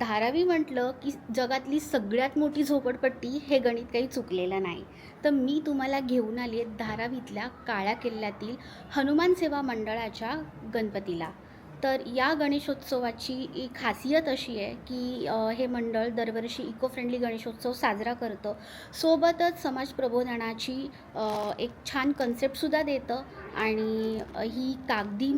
धारावी म्हटलं की जगातली सगळ्यात मोठी झोपडपट्टी हे गणित काही चुकलेलं नाही. तर मी तुम्हाला घेऊन आली आहे धारावीतल्या काळ्या किल्ल्यातील हनुमान सेवा मंडळाच्या गणपतीला. तर या गणेशोत्सवाची एक खासियत अशी आहे की हे मंडळ दरवर्षी इको फ्रेंडली गणेशोत्सव साजरा करतं. सोबतच समाज प्रबोधनाची एक छान कन्सेप्टसुद्धा देतं. आणि ही कागदी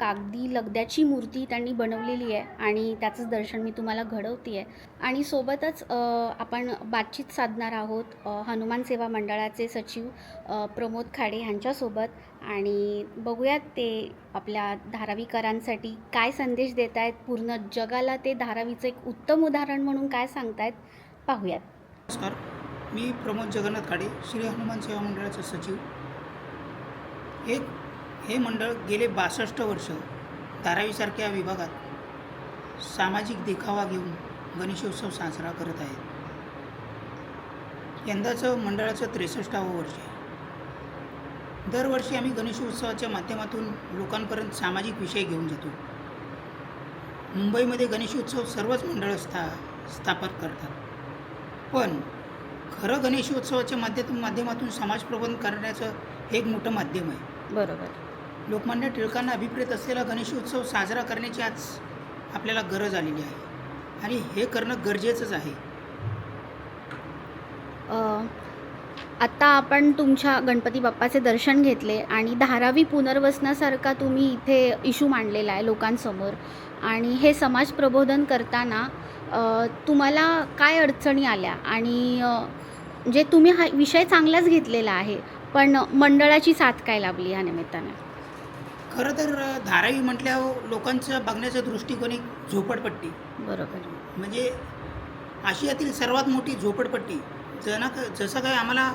कागदी लगद्याची मूर्ती त्यांनी बनवलेली आहे आणि त्याचंच दर्शन मी तुम्हाला घडवते आहे आणि सोबतच आपण बातचीत साधणार आहोत हनुमान सेवा मंडळाचे सचिव प्रमोद खाडे ह्यांच्यासोबत आणि बघूयात ते आपल्या धारावीकरांसाठी काय संदेश देत आहेत पूर्ण जगाला ते धारावीचं एक उत्तम उदाहरण म्हणून काय सांगतायत पाहूयात. नमस्कार. मी प्रमोद जगन्नाथ खाडे श्री हनुमान सेवा मंडळाचे सचिव. एक हे मंडळ गेले बासष्ट वर्ष धारावीसारख्या विभागात सामाजिक देखावा घेऊन गणेशोत्सव साजरा करत आहे यंदाचं मंडळाचं त्रेसष्टावं वर्ष आहे. दरवर्षी आम्ही गणेशोत्सवाच्या माध्यमातून लोकांपर्यंत सामाजिक विषय घेऊन जातो. मुंबईमध्ये गणेशोत्सव सर्वच मंडळं स्था स्थापन करतात. पण खरं गणेशोत्सवाच्या माध्यमातून माध्यमातून समाजप्रबोधन करण्याचं हे एक मोठं माध्यम आहे. बरोबर. लोकमान्य टिळकांना अभिप्रेत असलेला गणेशोत्सव साजरा करण्याची आज आपल्याला गरज आलेली आहे. आणि हे करणं गरजेचंच आहे. आत्ता आपण तुमच्या गणपती बाप्पाचे दर्शन घेतले आणि धारावी पुनर्वसनासारखा तुम्ही इथे इशू मांडलेला आहे लोकांसमोर. आणि हे समाज प्रबोधन करताना तुम्हाला काय अडचणी आल्या? आणि जे तुम्ही हा विषय चांगलाच घेतलेला आहे. पण मंडळाची साथ काय लाभली या निमित्तानं? खरं तर धारावी म्हटल्यावर लोकांचं बघण्याचा दृष्टिकोन एक झोपडपट्टी. बरोबर. म्हणजे आशियातील सर्वात मोठी झोपडपट्टी. जना जसं काय आम्हाला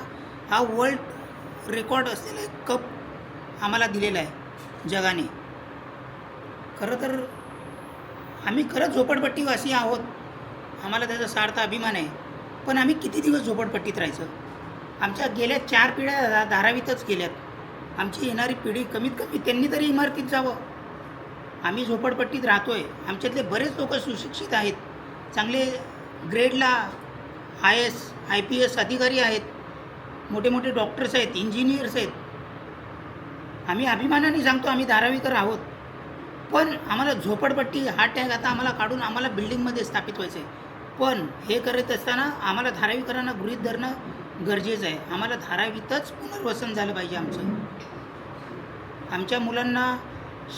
हा वर्ल्ड रेकॉर्ड असलेला एक कप आम्हाला दिलेला आहे जगाने. खरं तर आम्ही खरंच झोपडपट्टीवासी आहोत. आम्हाला त्याचा सार्थ अभिमान आहे. पण आम्ही किती दिवस झोपडपट्टीत राहायचं? आमच्या गेल्या चार पिढ्या धा- धारावीतच गेल्यात. आमची येणारी पिढी कमीत कमी त्यांनी तरी इमारतीत जावं. आम्ही झोपडपट्टीत राहतो आहे आमच्यातले बरेच लोक सुशिक्षित आहेत. चांगले ग्रेडला I S I P S अधिकारी आहेत. मोठे मोठे डॉक्टर्स आहेत इंजिनियर्स आहेत. आम्ही अभिमानाने सांगतो आम्ही धारावीकर आहोत. पण आम्हाला झोपडपट्टी हा टॅग आता आम्हाला काढून आम्हाला बिल्डिंगमध्ये स्थापित व्हायचं आहे पण हे करत असताना आम्हाला धारावीकरांना गृहीत धरणं गरजेचं आहे. आम्हाला धारावीतच पुनर्वसन झालं पाहिजे आमचं. आमच्या मुलांना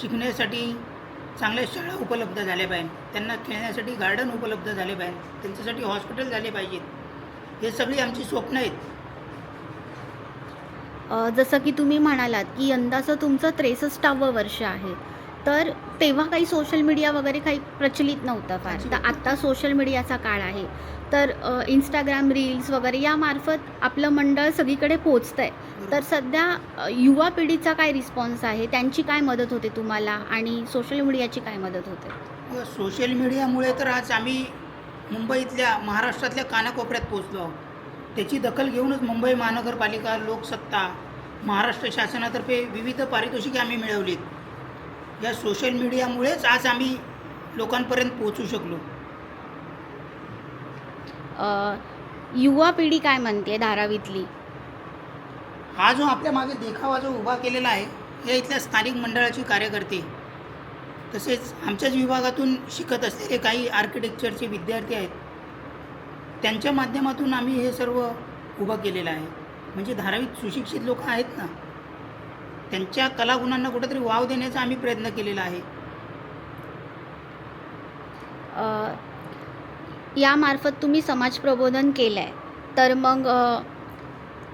शिकण्यासाठी चांगल्या शाळा उपलब्ध झाल्या पाहिजे. त्यांना खेळण्यासाठी गार्डन उपलब्ध झाले पाहिजे. त्यांच्यासाठी हॉस्पिटल झाले पाहिजेत हे सगळी आमची स्वप्न आहेत. जसं की तुम्ही म्हणालात की यंदाचं तुमचं त्रेसष्टावं वर्ष आहे. तर तेव्हा काही सोशल मीडिया वगैरे काही प्रचलित नव्हतं फार. तर आत्ता सोशल मीडियाचा काळ आहे. तर इंस्टाग्राम रील्स वगैरे यामार्फत आपलं मंडळ सगळीकडे पोचतं आहे तर सध्या युवा पिढीचा काय रिस्पॉन्स आहे? त्यांची काय मदत होते तुम्हाला? आणि सोशल मीडियाची काय मदत होते? सोशल मीडियामुळे तर आज आम्ही मुंबईतल्या महाराष्ट्रातल्या कानाकोपऱ्यात पोचलो आहोत. त्याची दखल घेऊनच मुंबई महानगरपालिका लोकसत्ता महाराष्ट्र शासनातर्फे विविध पारितोषिके आम्ही मिळवलीत. या सोशल मीडियामुळेच आज आम्ही लोकांपर्यंत पोहोचू शकलो. अ, युवा पिढी काय म्हणते धारावीतली? हा जो आपल्या मागे देखावा जो उभा केलेला आहे हे इथल्या स्थानिक मंडळाचे कार्यकर्ते तसेच आमच्याच विभागातून शिकत असलेले काही आर्किटेक्चरचे विद्यार्थी आहेत त्यांच्या माध्यमातून आम्ही हे सर्व उभं केलेलं आहे. म्हणजे धारावीत सुशिक्षित लोक आहेत ना त्यांच्या कलागुणांना कुठेतरी वाव देण्याचा आम्ही प्रयत्न केलेला आहे. यामार्फत तुम्ही समाज प्रबोधन केलं आहे तर मग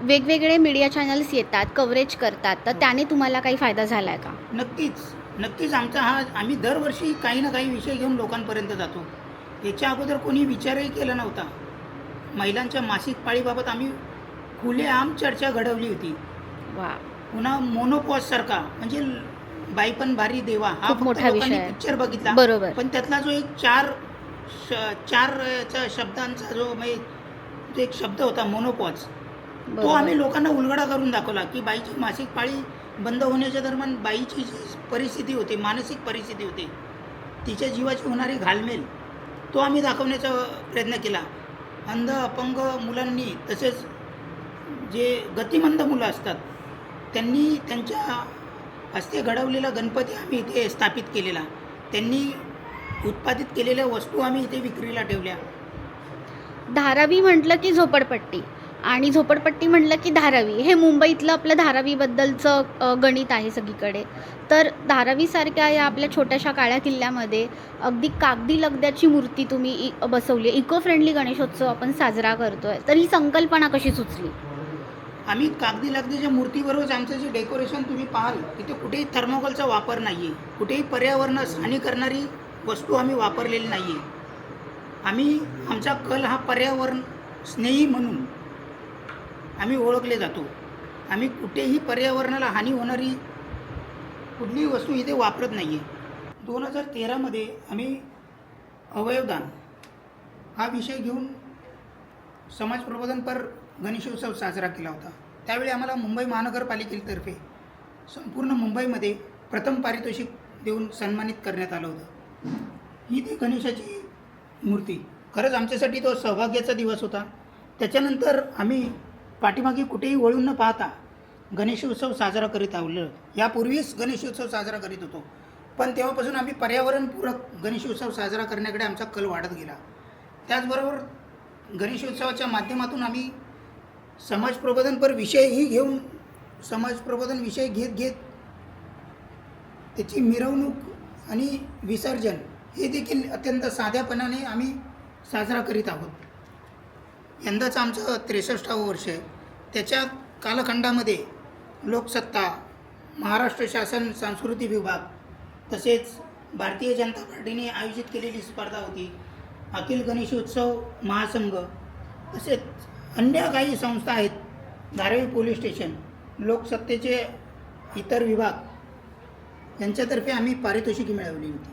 वेगवेगळे मीडिया चॅनल्स येतात कव्हरेज करतात. तर त्याने तुम्हाला काही फायदा झाला आहे का? नक्कीच. नक्कीच आमचा हा आम्ही दरवर्षी काही ना काही विषय घेऊन लोकांपर्यंत जातो. याच्या अगोदर कोणी विचारही केला नव्हता. महिलांच्या मासिक पाळीबाबत आम्ही खुलेआम चर्चा घडवली होती. वा. पुन्हा मोनोपॉजसारखा म्हणजे बाई पण भारी देवा हा खूप फक्त मोठा लोकांनी विषय आहे. पिक्चर बघितला. बरोबर. पण त्यातला जो एक चार श- चार चा शब्दांचा जो म्हणजे जो एक शब्द होता मोनोपॉज तो बरोबर. आम्ही लोकांना उलगडा करून दाखवला की बाईची मासिक पाळी बंद होण्याच्या दरम्यान बाईची जी परिस्थिती होती मानसिक परिस्थिती होती तिच्या जीवाची होणारी घालमेल तो आम्ही दाखवण्याचा प्रयत्न केला. अंध अपंग मुलांनी तसेच जे गतिमंद मुलं असतात त्यांनी त्यांच्या हस्ते घडवलेला गणपती आम्ही इथे स्थापित केलेला. त्यांनी उत्पादित केलेल्या वस्तू आम्ही इथे विक्रीला ठेवल्या. धारावी म्हटलं की झोपडपट्टी आणि झोपडपट्टी म्हटलं की धारावी. हे मुंबईतलं आपलं धारावीबद्दलचं गणित आहे सगळीकडे. तर धारावीसारख्या या आपल्या छोट्याशा काळ्या किल्ल्यामध्ये अगदी कागदी लगद्याची मूर्ती तुम्ही इ बसवली इको फ्रेंडली गणेशोत्सव आपण साजरा करतोय. तर ही संकल्पना कशी सुचली? आम्ही कागदी लागदीच्या मूर्तीबरोबरच आमचं जे डेकोरेशन तुम्ही पाहाल तिथे कुठेही थर्मोकॉलचा वापर नाही आहे कुठेही पर्यावरणास हानी करणारी वस्तू आम्ही वापरलेली नाही आहे आम्ही आमचा कल हा पर्यावरण स्नेही म्हणून आम्ही ओळखले जातो. आम्ही कुठेही पर्यावरणाला हानी होणारी कुठलीही वस्तू इथे वापरत नाही आहे दोन हजार तेरामध्ये आम्ही अवयवदान हा विषय घेऊन समाज प्रबोधनपर गणेशोत्सव साजरा केला होता. त्यावेळी आम्हाला मुंबई महानगरपालिकेतर्फे संपूर्ण मुंबईमध्ये प्रथम पारितोषिक देऊन सन्मानित करण्यात आलं होतं. ही ती गणेशाची मूर्ती. खरंच आमच्यासाठी तो सौभाग्याचा दिवस होता. त्याच्यानंतर आम्ही पाठीमागे कुठेही वळून न पाहता गणेशोत्सव साजरा करीत आवलं यापूर्वीच गणेशोत्सव साजरा करीत होतो. पण तेव्हापासून आम्ही पर्यावरणपूरक गणेशोत्सव साजरा करण्याकडे आमचा कल वाढत गेला. त्याचबरोबर गणेशोत्सवाच्या माध्यमातून आम्ही समाज प्रबोधनपर विषयही घेऊन समाज प्रबोधन विषय घेत घेत त्याची मिरवणूक आणि विसर्जन हे देखील अत्यंत साध्यापणाने आम्ही साजरा करीत आहोत. यंदाचं आमचं त्रेसष्टावं वर्ष आहे. त्याच्या कालखंडामध्ये लोकसत्ता महाराष्ट्र शासन सांस्कृतिक विभाग तसेच भारतीय जनता पार्टीने आयोजित केलेली स्पर्धा होती. अखिल गणेशोत्सव महासंघ तसेच अन्य काही संस्था आहेत धारावी पोलीस स्टेशन लोकसत्तेचे इतर विभाग यांच्यातर्फे आम्ही पारितोषिके मिळवली होती.